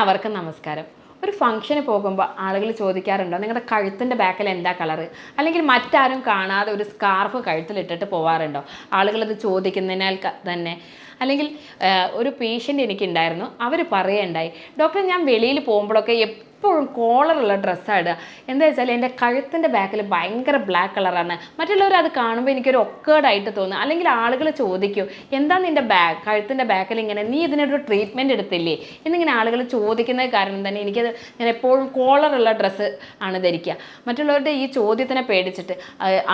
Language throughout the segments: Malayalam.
എല്ലാവർക്കും നമസ്കാരം. ഒരു ഫംഗ്ഷന് പോകുമ്പോൾ ആളുകൾ ചോദിക്കാറുണ്ടോ? നിങ്ങളുടെ കഴുത്തിന്റെ ബാക്കിൽ എന്താ കളറ് അല്ലെങ്കിൽ മറ്റാരും കാണാതെ ഒരു സ്കാർഫ് കഴുത്തിലിട്ടിട്ട് പോവാറുണ്ടോ? ആളുകളത് ചോദിക്കുന്നതിനാൽ തന്നെ. അല്ലെങ്കിൽ ഒരു പേഷ്യന്റ് എനിക്കുണ്ടായിരുന്നു. അവർ പറയുണ്ടായി ഡോക്ടർ ഞാൻ വെളിയിൽ പോകുമ്പോഴൊക്കെ എപ്പോഴും കോളറുള്ള ഡ്രസ്സാണ് ഇടുക. എന്താ വെച്ചാൽ എന്റെ കഴുത്തിന്റെ ബാക്കിൽ ഭയങ്കര ബ്ലാക്ക് കളറാണ് മറ്റുള്ളവർ അത് കാണുമ്പോൾ എനിക്കൊരു ഒക്കേർഡായിട്ട് തോന്നും. അല്ലെങ്കിൽ ആളുകൾ ചോദിക്കും എന്താ നിന്റെ ബാക്ക് കഴുത്തിന്റെ ബാക്കിൽ ഇങ്ങനെ? നീ ഇതിനൊരു ട്രീറ്റ്മെന്റ് എടുത്തില്ലേ? എന്നിങ്ങനെ ആളുകൾ ചോദിക്കുന്നത് കാരണം തന്നെ എനിക്കത് ഞാൻ എപ്പോഴും കോളറുള്ള ഡ്രസ്സ് ആണ് ധരിക്കുക. മറ്റുള്ളവരുടെ ഈ ചോദ്യത്തിനെ പേടിച്ചിട്ട്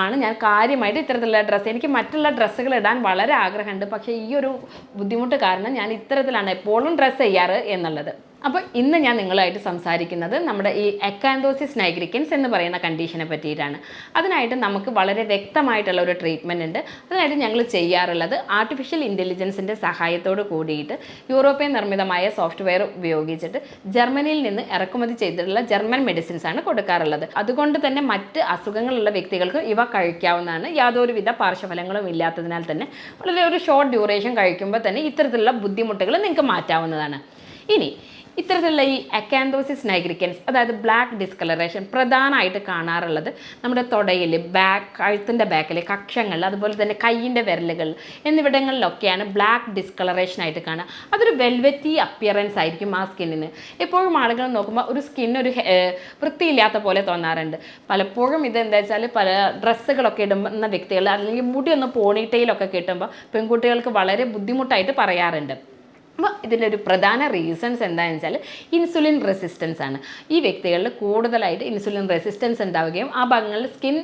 ആണ് ഞാൻ കാര്യമായിട്ട് ഇത്തരത്തിലുള്ള ഡ്രസ്സ് എനിക്ക് മറ്റുള്ള ഡ്രസ്സുകൾ ഇടാൻ വളരെ ആഗ്രഹമുണ്ട്. പക്ഷേ ഈ ഒരു ബുദ്ധിമുട്ട് കാരണം ഞാൻ ഇത്തരത്തിലാണ് എപ്പോഴും ഡ്രസ്സ് ചെയ്യാറ് എന്നുള്ളത്. അപ്പോൾ ഇന്ന് ഞാൻ നിങ്ങളായിട്ട് സംസാരിക്കുന്നത് നമ്മുടെ ഈ എക്കാൻഡോസിസ് നൈഗ്രിക്കൻസ് എന്ന് പറയുന്ന കണ്ടീഷനെ പറ്റിയിട്ടാണ്. അതിനായിട്ട് നമുക്ക് വളരെ വ്യക്തമായിട്ടുള്ള ഒരു ട്രീറ്റ്മെന്റ് ഉണ്ട്. അതിനായിട്ട് ഞങ്ങൾ ചെയ്യാറുള്ളത് ആർട്ടിഫിഷ്യൽ ഇന്റലിജൻസിന്റെ സഹായത്തോട് കൂടിയിട്ട് യൂറോപ്യൻ നിർമ്മിതമായ സോഫ്റ്റ്വെയർ ഉപയോഗിച്ചിട്ട് ജർമ്മനിയിൽ നിന്ന് ഇറക്കുമതി ചെയ്തിട്ടുള്ള ജർമ്മൻ മെഡിസിൻസ് ആണ് കൊടുക്കാറുള്ളത്. അതുകൊണ്ട് തന്നെ മറ്റ് അസുഖങ്ങളുള്ള വ്യക്തികൾക്ക് ഇവ കഴിക്കാവുന്നതാണ്. യാതൊരുവിധ പാർശ്വഫലങ്ങളും ഇല്ലാത്തതിനാൽ തന്നെ വളരെ ഒരു ഷോർട്ട് ഡ്യൂറേഷൻ കഴിക്കുമ്പോൾ തന്നെ ഇത്തരത്തിലുള്ള ബുദ്ധിമുട്ടുകൾ നിങ്ങൾക്ക് മാറ്റാവുന്നതാണ്. ഇനി ഇത്തരത്തിലുള്ള ഈ അക്കാന്തോസിസ് നൈഗ്രിക്കൻസ് അതായത് ബ്ലാക്ക് ഡിസ്കളറേഷൻ പ്രധാനമായിട്ട് കാണാറുള്ളത് നമ്മുടെ തുടയിൽ ബാക്ക് കഴുത്തിന്റെ ബാക്കിൽ കക്ഷങ്ങൾ അതുപോലെ തന്നെ കൈയിന്റെ വിരലുകൾ എന്നിവിടങ്ങളിലൊക്കെയാണ് ബ്ലാക്ക് ഡിസ്കളറേഷൻ ആയിട്ട് കാണുക. അതൊരു വെൽവെറ്റി അപ്പിയറൻസ് ആയിരിക്കും ആ സ്കിന്നിന് എപ്പോഴും ആളുകൾ നോക്കുമ്പോൾ ഒരു ഏർ, വൃത്തിയില്ലാത്ത പോലെ തോന്നാറുണ്ട്. പലപ്പോഴും ഇത് എന്താ വെച്ചാൽ പല ഡ്രസ്സുകളൊക്കെ ഇടുന്ന വ്യക്തികൾ അല്ലെങ്കിൽ മുടി ഒന്ന് പോണിട്ടയിലൊക്കെ കിട്ടുമ്പോൾ പെൺകുട്ടികൾക്ക് വളരെ ബുദ്ധിമുട്ടായിട്ട് പറയാറുണ്ട്. അപ്പോൾ ഇതിന്റെ ഒരു പ്രധാന റീസൺസ് എന്താണെന്ന് വെച്ചാൽ ഇൻസുലിൻ റെസിസ്റ്റൻസ് ആണ്. ഈ വ്യക്തികളിൽ കൂടുതലായിട്ട് ഇൻസുലിൻ റെസിസ്റ്റൻസ് ഉണ്ടാവുകയും ആ ഭാഗങ്ങളിൽ സ്കിൻ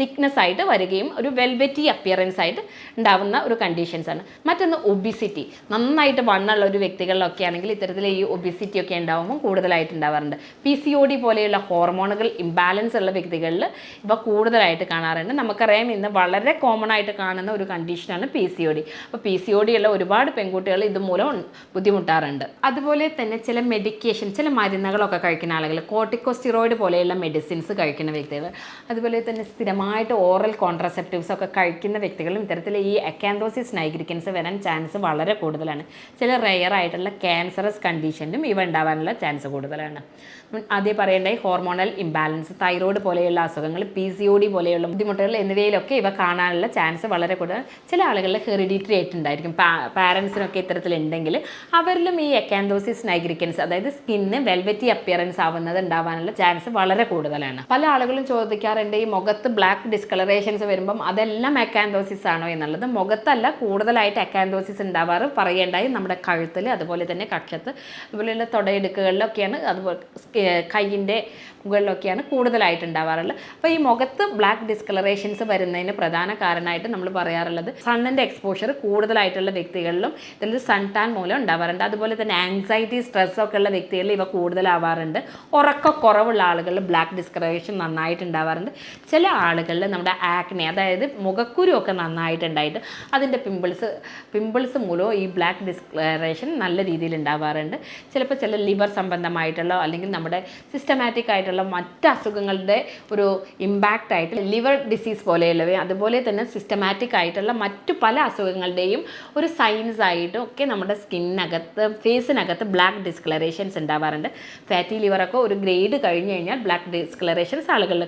തിക്നെസ് ആയിട്ട് വരികയും ഒരു വെൽവെറ്റി അപ്പിയറൻസ് ആയിട്ട് ഉണ്ടാവുന്ന ഒരു കണ്ടീഷൻസ് ആണ്. മറ്റൊന്ന് ഒബിസിറ്റി നന്നായിട്ട് വണ്ണുള്ള ഒരു വ്യക്തികളിലൊക്കെ ആണെങ്കിൽ ഇത്തരത്തിൽ ഈ ഒബിസിറ്റി ഒക്കെ ഉണ്ടാകുമ്പോൾ കൂടുതലായിട്ട് ഉണ്ടാവാറുണ്ട്. പി സി ഒ ഡി പോലെയുള്ള ഹോർമോണുകൾ ഇംബാലൻസ് ഉള്ള വ്യക്തികളിൽ ഇവ കൂടുതലായിട്ട് കാണാറുണ്ട്. നമുക്കറിയാം ഇന്ന് വളരെ കോമൺ ആയിട്ട് കാണുന്ന ഒരു കണ്ടീഷനാണ് പി സി ഒ ഡി അപ്പോൾ പി സി ഒ ഡി ഉള്ള ഒരുപാട് പെൺകുട്ടികൾ ഇതുമൂലം ബുദ്ധിമുട്ടാറുണ്ട്. അതുപോലെ തന്നെ ചില മെഡിക്കേഷൻ ചില മരുന്നുകളൊക്കെ കഴിക്കുന്ന ആളുകൾ കോർട്ടിക്കോസ്റ്റിറോയിഡ് പോലെയുള്ള മെഡിസിൻസ് കഴിക്കുന്ന വ്യക്തികൾ അതുപോലെ തന്നെ സ്ഥിരമായിട്ട് ഓറൽ കോൺട്രസെപ്റ്റീവ്സ് ഒക്കെ കഴിക്കുന്ന വ്യക്തികളും ഇത്തരത്തിൽ ഈ അക്കാൻഡോസിസ് നൈഗ്രിക്കൻസ് വരാൻ ചാൻസ് വളരെ കൂടുതലാണ്. ചില റെയർ ആയിട്ടുള്ള ക്യാൻസറസ് കണ്ടീഷനിലും ഇവ ഉണ്ടാവാനുള്ള ചാൻസ് കൂടുതലാണ്. ആദ്യം പറയേണ്ട ഹോർമോണൽ ഇംബാലൻസ് തൈറോയ്ഡ് പോലെയുള്ള അസുഖങ്ങൾ പി സി ഒ ഡി പോലെയുള്ള ബുദ്ധിമുട്ടുകൾ എന്നിവയിലൊക്കെ ഇവ കാണാനുള്ള ചാൻസ് വളരെ കൂടുതൽ ചില ആളുകളിൽ ഹെറിഡിറ്ററി ആയിട്ട് ഉണ്ടായിരിക്കും. പാരൻസിനൊക്കെ ഇത്തരത്തിലുണ്ടെങ്കിൽ അവരിലും ഈ എക്കാൻഡോസിസ് നൈഗ്രിക്കൻസ് അതായത് സ്കിന്ന് വെൽവെറ്റി അപ്പിയറൻസ് ആവുന്നത് ഉണ്ടാവാനുള്ള ചാൻസ് വളരെ കൂടുതലാണ്. പല ആളുകളും ചോദിക്കാറുണ്ട് ഈ മുഖത്ത് ബ്ലാക്ക് ഡിസ്കളറേഷൻസ് വരുമ്പം അതെല്ലാം അക്കാൻതോസിസ് ആണോ എന്നുള്ളത് മുഖത്തല്ല കൂടുതലായിട്ട് അക്കാൻതോസിസ് ഉണ്ടാവാറ് പറയേണ്ടായി നമ്മുടെ കഴുത്തിൽ അതുപോലെ തന്നെ കക്ഷത്ത് അതുപോലെയുള്ള തുടയിടുക്കുകളിലൊക്കെയാണ് അതുപോലെ കൈയിന്റെ മുകളിലൊക്കെയാണ് കൂടുതലായിട്ട് ഉണ്ടാവാറുള്ളത്. അപ്പോൾ ഈ മുഖത്ത് ബ്ലാക്ക് ഡിസ്കളറേഷൻസ് വരുന്നതിന് പ്രധാന കാരണമായിട്ട് നമ്മൾ പറയാറുള്ളത് സണ്ണിന്റെ എക്സ്പോഷർ കൂടുതലായിട്ടുള്ള വ്യക്തികളിലും ഇതിൽ സൺ ടാൻ മൂലം ഉണ്ടാവാറുണ്ട്. അതുപോലെ തന്നെ ആങ്സൈറ്റി സ്ട്രെസ് ഒക്കെ ഉള്ള വ്യക്തികളിൽ ഇവ കൂടുതലാവാറുണ്ട്. ഉറക്കക്കുറവുള്ള ആളുകളിൽ ബ്ലാക്ക് ഡിസ്കളറേഷൻ നന്നായിട്ട് ഉണ്ടാവാറുണ്ട്. ചില ആളുകളിൽ നമ്മുടെ ആക്നെ അതായത് മുഖക്കുരു ഒക്കെ നന്നായിട്ടുണ്ടായിട്ട് അതിന്റെ പിമ്പിൾസ് പിമ്പിൾസ് മൂലവും ഈ ബ്ലാക്ക് ഡിസ്ക്ലറേഷൻ നല്ല രീതിയിൽ ഉണ്ടാവാറുണ്ട്. ചിലപ്പോൾ ചില ലിവർ സംബന്ധമായിട്ടുള്ള അല്ലെങ്കിൽ നമ്മുടെ സിസ്റ്റമാറ്റിക് ആയിട്ടുള്ള മറ്റ് അസുഖങ്ങളുടെ ഒരു ഇമ്പാക്റ്റ് ആയിട്ട് ലിവർ ഡിസീസ് പോലെയുള്ളവയും അതുപോലെ തന്നെ സിസ്റ്റമാറ്റിക് ആയിട്ടുള്ള മറ്റു പല അസുഖങ്ങളുടെയും ഒരു സൈൻസ് ആയിട്ടും ഒക്കെ നമ്മുടെ സ്കിന്നകത്ത് ഫേസിനകത്ത് ബ്ലാക്ക് ഡിസ്ക്ലറേഷൻസ് ഉണ്ടാവാറുണ്ട്. ഫാറ്റി ലിവറൊക്കെ ഒരു ഗ്രേഡ് കഴിഞ്ഞ് കഴിഞ്ഞാൽ ബ്ലാക്ക് ഡിസ്ക്ലറേഷൻസ് ആളുകളിൽ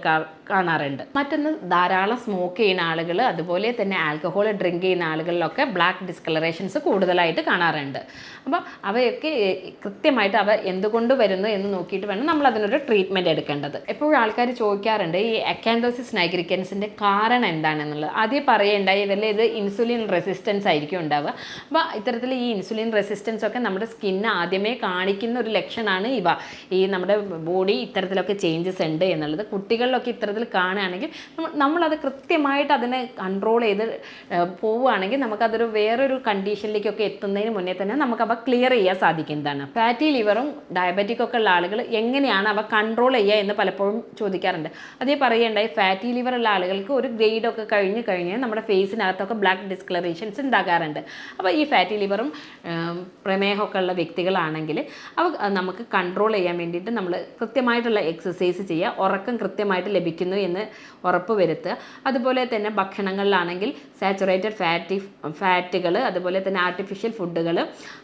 കാണാറുണ്ട്. മറ്റൊന്ന് ധാരാളം സ്മോക്ക് ചെയ്യുന്ന ആളുകൾ അതുപോലെ തന്നെ ആൽക്കഹോൾ ഡ്രിങ്ക് ചെയ്യുന്ന ആളുകളിലൊക്കെ ബ്ലാക്ക് ഡിസ്കളറേഷൻസ് കൂടുതലായിട്ട് കാണാറുണ്ട്. അപ്പോൾ അവയൊക്കെ കൃത്യമായിട്ട് അവ എന്തുകൊണ്ട് വരുന്നു എന്ന് നോക്കിയിട്ട് വേണം നമ്മൾ അതിനൊരു ട്രീറ്റ്മെന്റ് എടുക്കേണ്ടത്. എപ്പോഴും ആൾക്കാർ ചോദിക്കാറുണ്ട് ഈ അക്കാൻഡോസിസ് നൈഗ്രിക്കൻസിന്റെ കാരണം എന്താണെന്നുള്ളത്? ആദ്യം പറയേണ്ടായി ഇതല്ലേ ഇത് ഇൻസുലിൻ റെസിസ്റ്റൻസ് ആയിരിക്കും ഉണ്ടാവുക. അപ്പോൾ ഇത്തരത്തിൽ ഈ ഇൻസുലിൻ റെസിസ്റ്റൻസ് ഒക്കെ നമ്മുടെ സ്കിന്ന് ആദ്യമേ കാണിക്കുന്ന ഒരു ലക്ഷണമാണ് ഇവ. ഈ നമ്മുടെ ബോഡി ഇത്തരത്തിലൊക്കെ ചേഞ്ചസ് ഉണ്ട് എന്നുള്ളത്. കുട്ടികളിലൊക്കെ ഇത്തരത്തിൽ കാണുകയാണെങ്കിൽ നമ്മളത് കൃത്യമായിട്ട് അതിനെ കൺട്രോൾ ചെയ്ത് പോവുകയാണെങ്കിൽ നമുക്കതൊരു വേറൊരു കണ്ടീഷനിലേക്കൊക്കെ എത്തുന്നതിന് മുന്നേ തന്നെ നമുക്ക് അവ ക്ലിയർ ചെയ്യാൻ സാധിക്കുന്നതാണ് ഫാറ്റി ലിവറും ഡയബറ്റിക് ഒക്കെ ഉള്ള ആളുകൾ എങ്ങനെയാണ് അവ കൺട്രോൾ ചെയ്യുക എന്ന് പലപ്പോഴും ചോദിക്കാറുണ്ട്. അതേ പറയേണ്ടായി ഫാറ്റി ലിവർ ഉള്ള ആളുകൾക്ക് ഒരു ഗ്രേഡൊക്കെ കഴിഞ്ഞ് കഴിഞ്ഞ് നമ്മുടെ ഫേസിനകത്തൊക്കെ ബ്ലാക്ക് ഡിസ്കളറേഷൻസ് ഉണ്ടാകാറുണ്ട്. അപ്പോൾ ഈ ഫാറ്റി ലിവറും പ്രമേഹമൊക്കെ ഉള്ള വ്യക്തികളാണെങ്കിൽ അവ നമുക്ക് കൺട്രോൾ ചെയ്യാൻ വേണ്ടിയിട്ട് നമ്മൾ കൃത്യമായിട്ടുള്ള എക്സസൈസ് ചെയ്യുക ഉറക്കം കൃത്യമായിട്ട് ലഭിക്കുന്നു എന്ന് ഉറപ്പ് ഉറപ്പ് വരുത്തുക അതുപോലെ തന്നെ ഭക്ഷണങ്ങളിലാണെങ്കിൽ സാച്ചുറേറ്റഡ് ഫാറ്റി ഫാറ്റുകൾ അതുപോലെ തന്നെ ആർട്ടിഫിഷ്യൽ ഫുഡുകൾ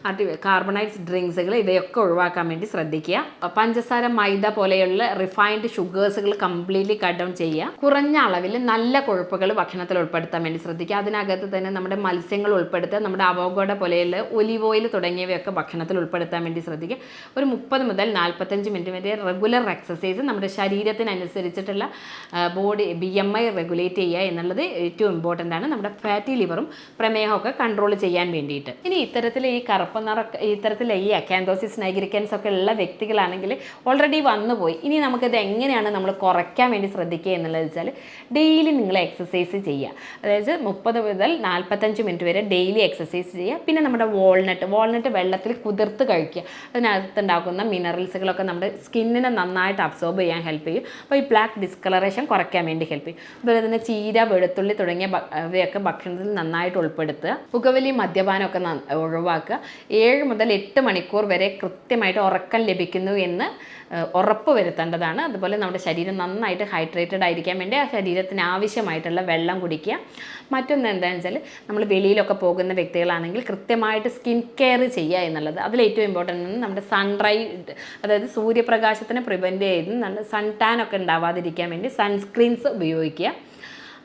ആർട്ടി കാർബണൈസ്ഡ് ഡ്രിങ്ക്സുകൾ ഇവയൊക്കെ ഒഴിവാക്കാൻ വേണ്ടി ശ്രദ്ധിക്കുക. പഞ്ചസാര മൈദ പോലെയുള്ള റിഫൈൻഡ് ഷുഗേഴ്സുകൾ കംപ്ലീറ്റ്ലി കട്ട് ഡൗൺ ചെയ്യുക. കുറഞ്ഞ അളവിൽ നല്ല കൊഴുപ്പുകൾ ഭക്ഷണത്തിൽ ഉൾപ്പെടുത്താൻ വേണ്ടി ശ്രദ്ധിക്കുക. അതിനകത്ത് തന്നെ നമ്മുടെ മത്സ്യങ്ങൾ ഉൾപ്പെടുത്തുക നമ്മുടെ അവോഗോഡ പോലെയുള്ള ഒലിവ് ഓയിൽ തുടങ്ങിയവയൊക്കെ ഭക്ഷണത്തിൽ ഉൾപ്പെടുത്താൻ വേണ്ടി ശ്രദ്ധിക്കുക. ഒരു മുപ്പത് മുതൽ നാൽപ്പത്തഞ്ച് മിനിറ്റ് വരെ റെഗുലർ എക്സസൈസ് നമ്മുടെ ശരീരത്തിനനുസരിച്ചിട്ടുള്ള ബോഡി എം ഐ റെഗുലേറ്റ് ചെയ്യുക എന്നുള്ളത് ഏറ്റവും ഇമ്പോർട്ടന്റ് ആണ്. നമ്മുടെ ഫാറ്റി ലിവറും പ്രമേഹമൊക്കെ കൺട്രോൾ ചെയ്യാൻ വേണ്ടിയിട്ട്. ഇനി ഇത്തരത്തിൽ ഈ കറുപ്പ് നിറ ഇത്തരത്തിൽ ഈ അക്കാന്തോസിസ് നൈഗ്രിക്കൻസ് ഒക്കെ ഉള്ള വ്യക്തികളാണെങ്കിൽ ഓൾറെഡി വന്നുപോയി ഇനി നമുക്കിത് എങ്ങനെയാണ് നമ്മൾ കുറയ്ക്കാൻ വേണ്ടി ശ്രദ്ധിക്കുക എന്നുള്ളത് വെച്ചാൽ ഡെയിലി നിങ്ങൾ എക്സസൈസ് ചെയ്യുക. അതായത് മുപ്പത് മുതൽ നാൽപ്പത്തഞ്ച് മിനിറ്റ് വരെ ഡെയിലി എക്സസൈസ് ചെയ്യുക. പിന്നെ നമ്മുടെ വാൾനട്ട് വാൾനട്ട് വെള്ളത്തിൽ കുതിർത്ത് കഴിക്കുക. അതിനകത്തുണ്ടാക്കുന്ന മിനറൽസുകളൊക്കെ നമ്മുടെ സ്കിന്നിനെ നന്നായിട്ട് അബ്സോർബ് ചെയ്യാൻ ഹെൽപ്പ് ചെയ്യും. അപ്പോൾ ഈ ബ്ലാക്ക് ഡിസ്കളറേഷൻ കുറയ്ക്കാൻ വേണ്ടി ഹെൽപ്പ് ചെയ്യും അതുപോലെ തന്നെ ചീര വെളുത്തുള്ളി തുടങ്ങിയ ഇവയൊക്കെ ഭക്ഷണത്തിൽ നന്നായിട്ട് ഉൾപ്പെടുത്തുക. പുകവലി മദ്യപാനമൊക്കെ ഒഴിവാക്കുക. ഏഴ് മുതൽ എട്ട് മണിക്കൂർ വരെ കൃത്യമായിട്ട് ഉറക്കം ലഭിക്കുന്നു എന്ന് ഉറപ്പ് വരുത്തേണ്ടതാണ്. അതുപോലെ നമ്മുടെ ശരീരം നന്നായിട്ട് ഹൈഡ്രേറ്റഡ് ആയിരിക്കാൻ വേണ്ടി ആ ശരീരത്തിന് ആവശ്യമായിട്ടുള്ള വെള്ളം കുടിക്കുക. മറ്റൊന്ന് എന്താണെന്ന് വെച്ചാൽ നമ്മൾ വെളിയിലൊക്കെ പോകുന്ന വ്യക്തികളാണെങ്കിൽ കൃത്യമായിട്ട് സ്കിൻ കെയർ ചെയ്യുക എന്നുള്ളത് അതിൽ ഏറ്റവും ഇമ്പോർട്ടന്റ് ആണ്. നമ്മുടെ സൺറൈ അതായത് സൂര്യപ്രകാശത്തിനെ പ്രിവെന്റ് ചെയ്ത് നല്ല സൺ ടാൻ ഒക്കെ ഉണ്ടാവാതിരിക്കാൻ വേണ്ടി സൺസ്ക്രീൻസ് ഉപയോഗിക്കുക.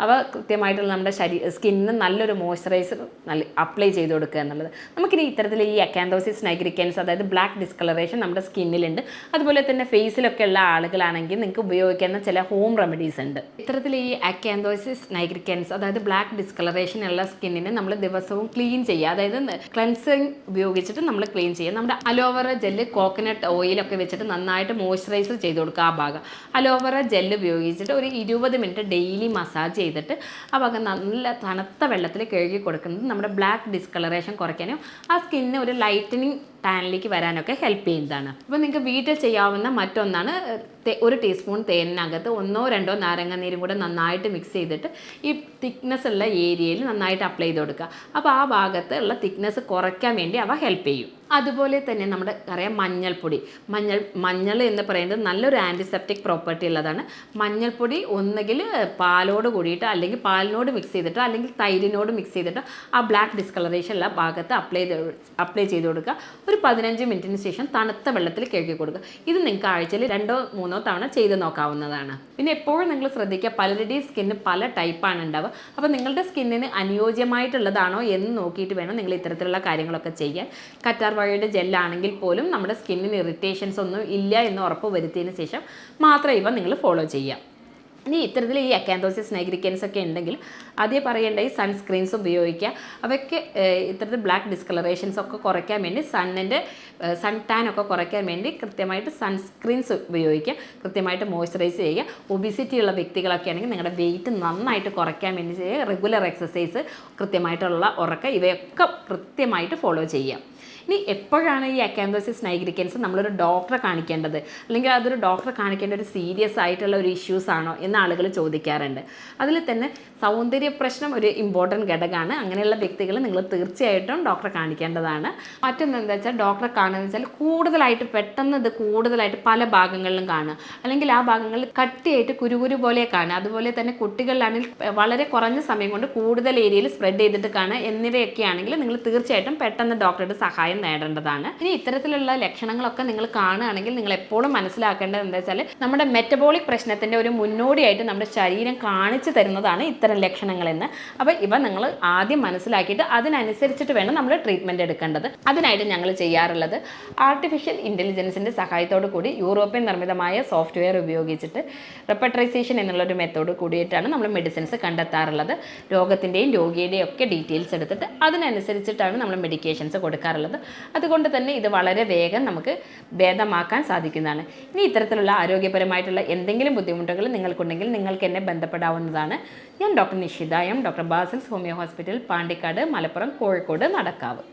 അവ കൃത്യമായിട്ടുള്ള നമ്മുടെ ശരീര സ്കിന്നിന് നല്ലൊരു മോയ്സ്ചറൈസർ നല്ല അപ്ലൈ ചെയ്ത് കൊടുക്കുക എന്നുള്ളത്. നമുക്കിനി ഇത്തരത്തിൽ ഈ അക്കാന്തോസിസ് നൈഗ്രിക്കൻസ് അതായത് ബ്ലാക്ക് ഡിസ്കളറേഷൻ നമ്മുടെ സ്കിന്നിലുണ്ട്. അതുപോലെ തന്നെ ഫേസിലൊക്കെ ഉള്ള ആളുകളാണെങ്കിൽ നിങ്ങൾക്ക് ഉപയോഗിക്കുന്ന ചില ഹോം റെമഡീസ് ഉണ്ട്. ഇത്തരത്തിൽ ഈ അക്കാന്തോസിസ് നൈഗ്രിക്കൻസ് അതായത് ബ്ലാക്ക് ഡിസ്കളറേഷൻ ഉള്ള സ്കിന്നിനെ നമ്മൾ ദിവസവും ക്ലീൻ ചെയ്യുക. അതായത് ക്ലൻസിങ് ഉപയോഗിച്ചിട്ട് നമ്മൾ ക്ലീൻ ചെയ്യുക. നമ്മുടെ അലോവറ ജെല്ല് കോക്കനട്ട് ഓയിലൊക്കെ വെച്ചിട്ട് നന്നായിട്ട് മോയ്സ്ചറൈസർ ചെയ്ത് കൊടുക്കുക ആ ഭാഗം. അലോവറ ജെല്ല് ഉപയോഗിച്ചിട്ട് ഒരു ഇരുപത് മിനിറ്റ് ഡെയിലി മസാജ് ചെയ്തിട്ട് ആ ഭാഗം നല്ല തണുത്ത വെള്ളത്തിൽ കഴുകി കൊടുക്കുന്നത് നമ്മുടെ ബ്ലാക്ക് ഡിസ്കളറേഷൻ കുറയ്ക്കാനും ആ സ്കിന്നിന് ഒരു ലൈറ്റനിങ് ടാനിലേക്ക് വരാനൊക്കെ ഹെൽപ്പ് ചെയ്യുന്നതാണ്. അപ്പോൾ നിങ്ങൾക്ക് വീട്ടിൽ ചെയ്യാവുന്ന മറ്റൊന്നാണ് ഒരു ടീസ്പൂൺ തേനിനകത്ത് ഒന്നോ രണ്ടോ നാരങ്ങ നീരും കൂടെ നന്നായിട്ട് മിക്സ് ചെയ്തിട്ട് ഈ തിക്നെസ് ഉള്ള ഏരിയയിൽ നന്നായിട്ട് അപ്ലൈ ചെയ്ത് കൊടുക്കുക. അപ്പോൾ ആ ഭാഗത്ത് ഉള്ള തിക്നെസ് കുറയ്ക്കാൻ വേണ്ടി അവ ഹെൽപ്പ് ചെയ്യും. അതുപോലെ തന്നെ നമ്മുടെ അറിയാം മഞ്ഞൾപ്പൊടി. മഞ്ഞൾ മഞ്ഞൾ എന്ന് പറയുന്നത് നല്ലൊരു ആന്റിസെപ്റ്റിക് പ്രോപ്പർട്ടി ഉള്ളതാണ്. മഞ്ഞൾപ്പൊടി ഒന്നുകിൽ പാലോട് കൂടിയിട്ട് അല്ലെങ്കിൽ പാലിനോട് മിക്സ് ചെയ്തിട്ട് അല്ലെങ്കിൽ തൈരിനോട് മിക്സ് ചെയ്തിട്ട് ആ ബ്ലാക്ക് ഡിസ്കളറേഷൻ ഉള്ള ഭാഗത്ത് അപ്ലൈ അപ്ലൈ ചെയ്ത് കൊടുക്കുക. ഒരു പതിനഞ്ച് മിനിറ്റിന് ശേഷം തണുത്ത വെള്ളത്തിൽ കഴുകി കൊടുക്കുക. ഇത് നിങ്ങൾക്ക് ആഴ്ചയിൽ രണ്ടോ മൂന്നോ തവണ ചെയ്ത് നോക്കാവുന്നതാണ്. പിന്നെ എപ്പോഴും നിങ്ങൾ ശ്രദ്ധിക്കുക പലരുടെയും സ്കിന്ന് പല ടൈപ്പാണ് ഉണ്ടാവുക. അപ്പോൾ നിങ്ങളുടെ സ്കിന്നിന് അനുയോജ്യമായിട്ടുള്ളതാണോ എന്ന് നോക്കിയിട്ട് വേണം നിങ്ങൾ ഇത്തരത്തിലുള്ള കാര്യങ്ങളൊക്കെ ചെയ്യാൻ. കറ്റാർ വാഴയുടെ ജെല്ലാണെങ്കിൽ പോലും നമ്മുടെ സ്കിന്നിന് ഇറിറ്റേഷൻസ് ഒന്നും ഇല്ല എന്ന് ഉറപ്പ് വരുത്തിയതിന് ശേഷം മാത്രം ഇവ നിങ്ങൾ ഫോളോ ചെയ്യുക. ഇനി ഇത്തരത്തിൽ ഈ അക്കാന്തോസിസ് നൈഗ്രിക്കൻസ് ഒക്കെ ഉണ്ടെങ്കിൽ ആദ്യം പറയേണ്ട ഈ സൺസ്ക്രീൻസ് ഉപയോഗിക്കുക. അവയ്ക്ക് ഇത്തരത്തിൽ ബ്ലാക്ക് ഡിസ്കളറേഷൻസ് ഒക്കെ കുറയ്ക്കാൻ വേണ്ടി സണ്ണിന്റെ സൺ ടാൻ ഒക്കെ കുറയ്ക്കാൻ വേണ്ടി കൃത്യമായിട്ട് സൺസ്ക്രീൻസ് ഉപയോഗിക്കുക. കൃത്യമായിട്ട് മോയ്സ്ചറൈസ് ചെയ്യുക. ഒബിസിറ്റി ഉള്ള വ്യക്തികളൊക്കെ ആണെങ്കിൽ നിങ്ങളുടെ വെയിറ്റ് നന്നായിട്ട് കുറയ്ക്കാൻ വേണ്ടി ചെയ്യുക. റെഗുലർ എക്സസൈസ് കൃത്യമായിട്ടുള്ള ഉറക്കം ഇവയൊക്കെ കൃത്യമായിട്ട് ഫോളോ ചെയ്യുക. ഇനി എപ്പോഴാണ് ഈ അക്കാന്തോസിസ് നൈഗ്രിക്കൻസ് നമ്മളൊരു ഡോക്ടറെ കാണിക്കേണ്ടത്? അല്ലെങ്കിൽ അതൊരു ഡോക്ടറെ കാണിക്കേണ്ട ഒരു സീരിയസ് ആയിട്ടുള്ള ഒരു ഇഷ്യൂസ് ആണോ എന്ന് ആളുകൾ ചോദിക്കാറുണ്ട്. അതിൽ തന്നെ സൗന്ദര്യ പ്രശ്നം ഒരു ഇമ്പോർട്ടന്റ് ഘടകമാണ്. അങ്ങനെയുള്ള വ്യക്തികൾ നിങ്ങൾ തീർച്ചയായിട്ടും ഡോക്ടറെ കാണിക്കേണ്ടതാണ്. മറ്റൊന്ന് എന്താ വെച്ചാൽ ഡോക്ടറെ കാണുന്നത് വെച്ചാൽ കൂടുതലായിട്ട് പെട്ടെന്ന് ഇത് കൂടുതലായിട്ട് പല ഭാഗങ്ങളിലും കാണുക. അല്ലെങ്കിൽ ആ ഭാഗങ്ങളിൽ കട്ടിയായിട്ട് കുരുകുരു പോലെ കാണുക. അതുപോലെ തന്നെ കുട്ടികളിലാണെങ്കിൽ വളരെ കുറഞ്ഞ സമയം കൊണ്ട് കൂടുതൽ ഏരിയയിൽ സ്പ്രെഡ് ചെയ്തിട്ട് കാണുക എന്നിവയൊക്കെ ആണെങ്കിൽ നിങ്ങൾ തീർച്ചയായിട്ടും പെട്ടെന്ന് ഡോക്ടറുടെ സഹായം നേടേണ്ടതാണ്. ഇനി ഇത്തരത്തിലുള്ള ലക്ഷണങ്ങളൊക്കെ നിങ്ങൾ കാണുകയാണെങ്കിൽ നിങ്ങൾ എപ്പോഴും മനസ്സിലാക്കേണ്ടത് എന്താ വെച്ചാൽ നമ്മുടെ മെറ്റബോളിക് പ്രശ്നത്തിന്റെ ഒരു മുന്നോടിയായിട്ട് നമ്മുടെ ശരീരം കാണിച്ചു തരുന്നതാണ് ഇത്തരം ലക്ഷണങ്ങളെന്ന്. അപ്പോൾ ഇവ നിങ്ങൾ ആദ്യം മനസ്സിലാക്കിയിട്ട് അതിനനുസരിച്ചിട്ട് വേണം നമ്മൾ ട്രീറ്റ്മെന്റ് എടുക്കേണ്ടത്. അതിനായിട്ട് ഞങ്ങൾ ചെയ്യാറുള്ളത് ആർട്ടിഫിഷ്യൽ ഇന്റലിജൻസിന്റെ സഹായത്തോടു കൂടി യൂറോപ്യൻ നിർമ്മിതമായ സോഫ്റ്റ്വെയർ ഉപയോഗിച്ചിട്ട് റെപ്പട്രൈസേഷൻ എന്നുള്ളൊരു മെത്തേഡ് കൂടിയിട്ടാണ് നമ്മൾ മെഡിസിൻസ് കണ്ടെത്താറുള്ളത്. രോഗത്തിന്റെയും രോഗിയുടെയും ഒക്കെ ഡീറ്റെയിൽസ് എടുത്തിട്ട് അതിനനുസരിച്ചിട്ടാണ് നമ്മൾ മെഡിക്കേഷൻസ് കൊടുക്കാറുള്ളത്. അതുകൊണ്ട് തന്നെ ഇത് വളരെ വേഗം നമുക്ക് ഭേദമാക്കാൻ സാധിക്കുന്നതാണ്. ഇനി ഇത്തരത്തിലുള്ള ആരോഗ്യപരമായിട്ടുള്ള എന്തെങ്കിലും ബുദ്ധിമുട്ടുകൾ നിങ്ങൾക്കുണ്ടെങ്കിൽ നിങ്ങൾക്ക് എന്നെ ബന്ധപ്പെടാവുന്നതാണ്. ഞാൻ doctor Nishitha M doctor Basil's homeo hospital Pandikkad Malappuram Kozhikode Nadakkavu.